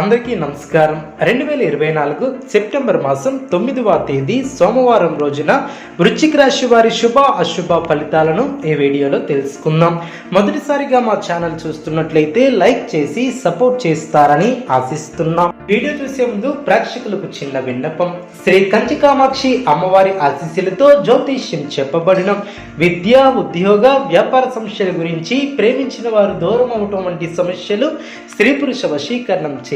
అందరికీ నమస్కారం. రెండు వేల ఇరవై నాలుగు సెప్టెంబర్ మాసం తొమ్మిదవ తేదీ సోమవారం రోజున వృశ్చిక రాశి వారి శుభ అశుభ ఫలితాలను ఈ వీడియోలో తెలుసుకుందాం. మొదటిసారిగా మా ఛానల్ చూస్తున్నట్లయితే లైక్ చేసి సపోర్ట్ చేస్తారని ఆశిస్తున్నాం. వీడియో చూసే ముందు ప్రేక్షకులకు చిన్న విన్నపం. శ్రీ కంచి కామాక్షి అమ్మవారి ఆశీస్సులతో జ్యోతిష్యం చెప్పబడిన. విద్య ఉద్యోగ వ్యాపార సమస్యల గురించి ప్రేమించిన వారు దూరం అవటం వంటి సమస్యలు స్త్రీ పురుష వశీకరణం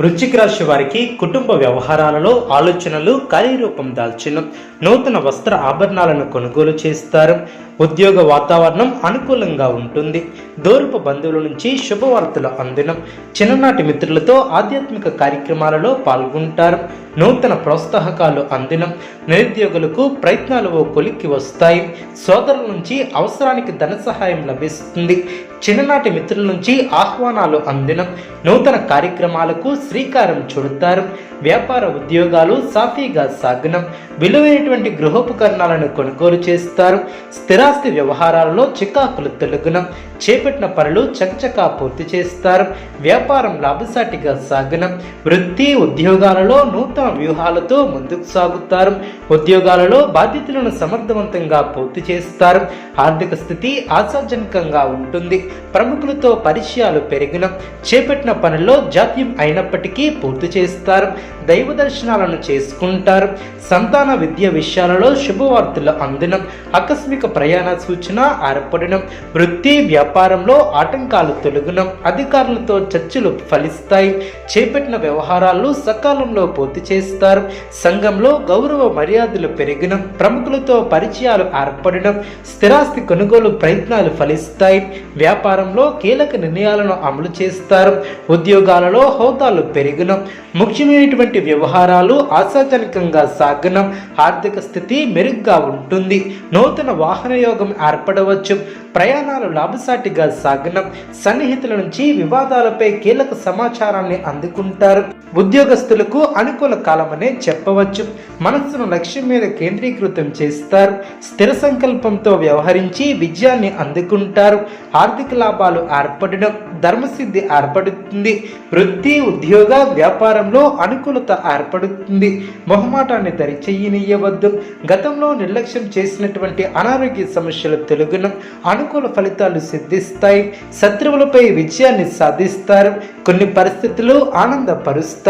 వృశ్చిక రాశి వారికి కుటుంబ వ్యవహారాలలో ఆలోచనలు కార్యరూపం దాల్చిన నూతన వస్త్ర ఆభరణాలను కొనుగోలు చేస్తారు. ఉద్యోగ వాతావరణం అనుకూలంగా ఉంటుంది. దూరపు బంధువుల నుంచి శుభవార్తలు అందినం చిన్ననాటి మిత్రులతో ఆధ్యాత్మిక కార్యక్రమాలలో పాల్గొంటారు. నూతన ప్రోత్సాహకాలు అందినం నిరుద్యోగులకు ప్రయత్నాలు ఓ కొలిక్కి వస్తాయి. సోదరుల నుంచి అవసరానికి ధన సహాయం లభిస్తుంది. చిన్ననాటి మిత్రుల నుంచి ఆహ్వానాలు అందినం నూతన కార్యక్రమాలకు శ్రీకారం చుడతారు. వ్యాపార ఉద్యోగాలు సాఫీగా సాగనం. విలువైనటువంటి గృహోపకరణాలను కొనుగోలు చేస్తారు. స్థిరాస్తి వ్యవహారాలలో చికాకులు తొలగనం. చేపట్టిన పనులు చకచకా పూర్తి చేస్తారు. వ్యాపారం లాభసాటిగా సాగనం. వృత్తి ఉద్యోగాలలో నూతన వ్యూహాలతో ముందుకు సాగుతారు. ఉద్యోగాలలో బాధ్యతలను సమర్థవంతంగా పూర్తి చేస్తారు. ఆర్థిక స్థితి ఆశాజనకంగా ఉంటుంది. ప్రముఖులతో పరిచయాలు పెరిగిన. చేపట్టిన పనుల్లో జాప్యం అయినప్పటికీ పూర్తి చేస్తారు దైవ దర్శనాలను చేసుకుంటారు. సంతాన విద్య విషయాలలో శుభవార్తలు అందడం ఆకస్మిక ప్రయాణ సూచన ఏర్పడడం వృత్తి వ్యాపారంలో ఆటంకాలు తొలగడం అధికారులతో చర్చలు ఫలిస్తాయి. చేపట్టిన వ్యవహారాలు సకాలంలో పూర్తి చేస్తారు. సంఘంలో గౌరవ మర్యాదలు పెరిగడం ప్రముఖులతో పరిచయాలు ఏర్పడడం స్థిరాస్తి కొనుగోలు ప్రయత్నాలు ఫలిస్తాయి. వ్యాపారంలో కీలక నిర్ణయాలను అమలు చేస్తారు. ఉద్యోగాలలో హోదాలు పెరిగడం ముఖ్యమైనటువంటి వ్యవహారాలు ఆశాజనకంగా సాగనం ఆర్థిక స్థితి మెరుగ్గా ఉంటుంది. నూతన వాహన యోగం ఏర్పడవచ్చు. ప్రయాణాలు లాభసాటిగా సాగనం సన్నిహితుల నుంచి వివాదాలపై కీలక సమాచారాన్ని అందుకుంటారు. ఉద్యోగస్తులకు అనుకూల కాలమనే చెప్పవచ్చు. మనస్సును లక్ష్యం మీద కేంద్రీకృతం చేస్తారు. స్థిర సంకల్పంతో వ్యవహరించి విజయాన్ని అందుకుంటారు. ఆర్థిక లాభాలు ఏర్పడడం ధర్మసిద్ధి ఏర్పడుతుంది. వృత్తి ఉద్యోగ వ్యాపారంలో అనుకూలత ఏర్పడుతుంది. మొహమాటాన్ని దరిచెయ్యనియ్యవద్దు గతంలో నిర్లక్ష్యం చేసినటువంటి అనారోగ్య సమస్యలు తొలగునం. అనుకూల ఫలితాలు సిద్ధిస్తాయి. శత్రువులపై విజయాన్ని సాధిస్తారు. కొన్ని పరిస్థితులు ఆనందపరుస్తాయి.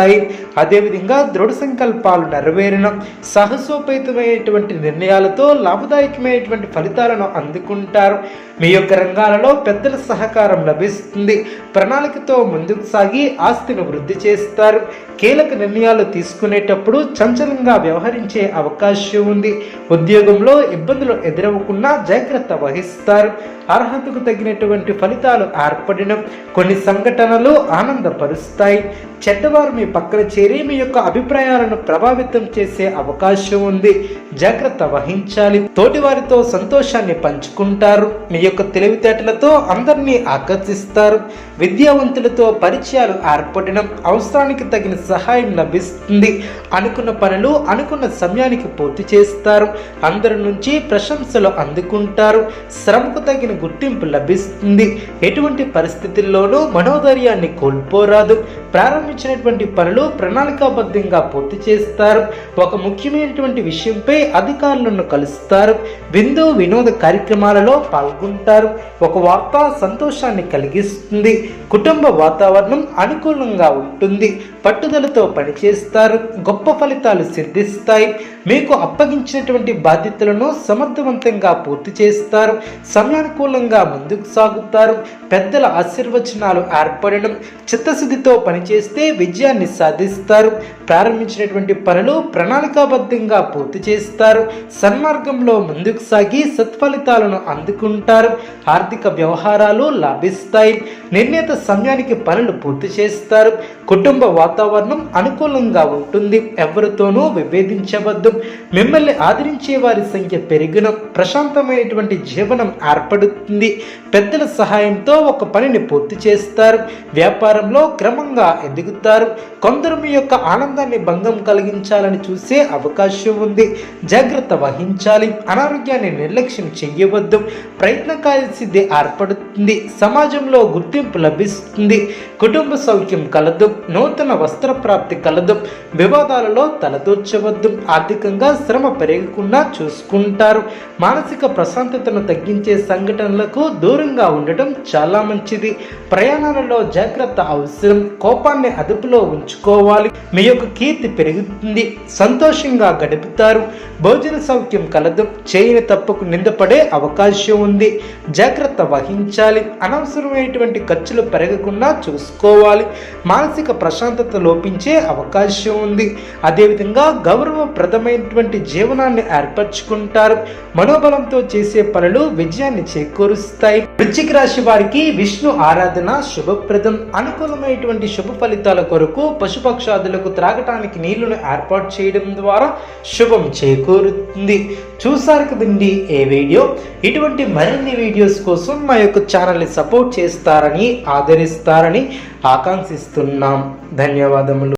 అదేవిధంగా దృఢ సంకల్పాలు నెరవేరడం సాహసోపేతమైనటువంటి నిర్ణయాలతో లాభదాయకమైనటువంటి ఫలితాలను అందుకుంటారు. మీ యొక్క రంగాలలో పెద్దల సహకారం లభిస్తుంది. ప్రణాళికతో ముందుకు సాగి ఆస్తిని వృద్ధి చేస్తారు. కీలక నిర్ణయాలు తీసుకునేటప్పుడు చంచలంగా వ్యవహరించే అవకాశం ఉంది. ఉద్యోగంలో ఇబ్బందులు ఎదురవ్వకుండా జాగ్రత్త వహిస్తారు. అర్హతకు తగినటువంటి ఫలితాలు ఏర్పడడం కొన్ని సంఘటనలు ఆనందపరుస్తాయి. చెడ్డవారు మీ మీ పక్కన చేరి మీ యొక్క అభిప్రాయాలను ప్రభావితం చేసే అవకాశం ఉంది. జాగ్రత్త వహించాలి. తోటివారితో సంతోషాన్ని పంచుకుంటారు. మీ యొక్క తెలివితేటలతో అందరినీ ఆకర్షిస్తారు. విద్యావంతులతో పరిచయాలు ఏర్పడడం అవసరానికి తగిన సహాయం లభిస్తుంది. అనుకున్న పనులు అనుకున్న సమయానికి పూర్తి చేస్తారు. అందరి నుంచి ప్రశంసలు అందుకుంటారు. శ్రమకు తగిన గుర్తింపు లభిస్తుంది. ఎటువంటి పరిస్థితుల్లోనూ మనోధైర్యాన్ని కోల్పోరాదు. ప్రారంభించినటువంటి పనులు ప్రణాళికాబద్ధంగా పూర్తి చేస్తారు. ఒక ముఖ్యమైనటువంటి విషయంపై అధికారులను కలుస్తారు. విందు వినోద కార్యక్రమాలలో పాల్గొంటారు. ఒక వార్త సంతోషాన్ని కలిగిస్తుంది. కుటుంబ వాతావరణం అనుకూలంగా ఉంటుంది. పట్టుదలతో పనిచేస్తారు. గొప్ప ఫలితాలు సిద్ధిస్తాయి. మీకు అప్పగించినటువంటి బాధ్యతలను సమర్థవంతంగా పూర్తి చేస్తారు. సమయానుకూలంగా ముందుకు సాగుతారు. పెద్దల ఆశీర్వచనాలు ఏర్పడడం చిత్తశుద్ధితో పనిచేస్తే విజయాన్ని సాధిస్తారు. ప్రారంభించినటువంటి పనులు ప్రణాళికాబద్ధంగా పూర్తి చేస్తారు. సన్మార్గంలో ముందుకు సాగి సత్ఫలితాలను అందుకుంటారు. ఆర్థిక వ్యవహారాలు లాభిస్తాయి. నిర్ణీత సమయానికి పనులు పూర్తి చేస్తారు. కుటుంబ వాతావరణం వాతావరణం అనుకూలంగా ఉంటుంది. ఎవరితోనూ విభేదించవద్దు. మిమ్మల్ని ఆదరించే వారి సంఖ్య పెరిగిన ప్రశాంతమైనటువంటి జీవనం ఏర్పడుతుంది. పెద్దల సహాయంతో ఒక పనిని పూర్తి చేస్తారు. వ్యాపారంలో క్రమంగా ఎదుగుతారు. కొందరు మీ యొక్క ఆనందాన్ని భంగం కలిగించాలని చూసే అవకాశం ఉంది. జాగ్రత్త వహించాలి. అనారోగ్యాన్ని నిర్లక్ష్యం చెయ్యవద్దు. ప్రయత్నకారి సిద్ధి ఏర్పడుతుంది. సమాజంలో గుర్తింపు లభిస్తుంది. కుటుంబ సౌఖ్యం కలదు. నూతన వస్త్ర ప్రాప్తి కలదు. వివాదాలలో తలదూర్చవద్దు. ఆర్థికంగా శ్రమ పెరగకుండా చూసుకుంటారు. మానసిక ప్రశాంతతను తగ్గించే సంఘటనలకు దూరంగా ఉండటం చాలా మంచిది. ప్రయాణాలలో జాగ్రత్త అవసరం. కోపాన్ని అదుపులో ఉంచుకోవాలి. మీ యొక్క కీర్తి పెరుగుతుంది. సంతోషంగా గడుపుతారు. భోజన సౌఖ్యం కలదు. చేయని తప్పుకు నిందపడే అవకాశం ఉంది. జాగ్రత్త వహించాలి. అనవసరమైనటువంటి ఖర్చులు పెరగకుండా చూసుకోవాలి. మానసిక ప్రశాంతత లోపించే అవకాశం ఉంది. అదేవిధంగా గౌరవప్రదమైనటువంటి జీవనాన్ని ఏర్పరచుకుంటారు. మనోబలంతో చేసే పనులు విజయాన్ని చేకూరుస్తాయి. వృశ్చిక రాశి వారికి విష్ణు ఆరాధన శుభప్రదం. అనుకూలమైనటువంటి శుభ ఫలితాల కొరకు పశుపక్షాదులకు త్రాగటానికి నీళ్ళను ఏర్పాటు చేయడం ద్వారా శుభం చేకూరుతుంది. చూసారు కదండి ఏ వీడియో? ఇటువంటి మరిన్ని వీడియోస్ కోసం మా యొక్క ఛానల్ని సపోర్ట్ చేస్తారని ఆదరిస్తారని ఆకాంక్షిస్తున్నాం. ధన్యవాదములు.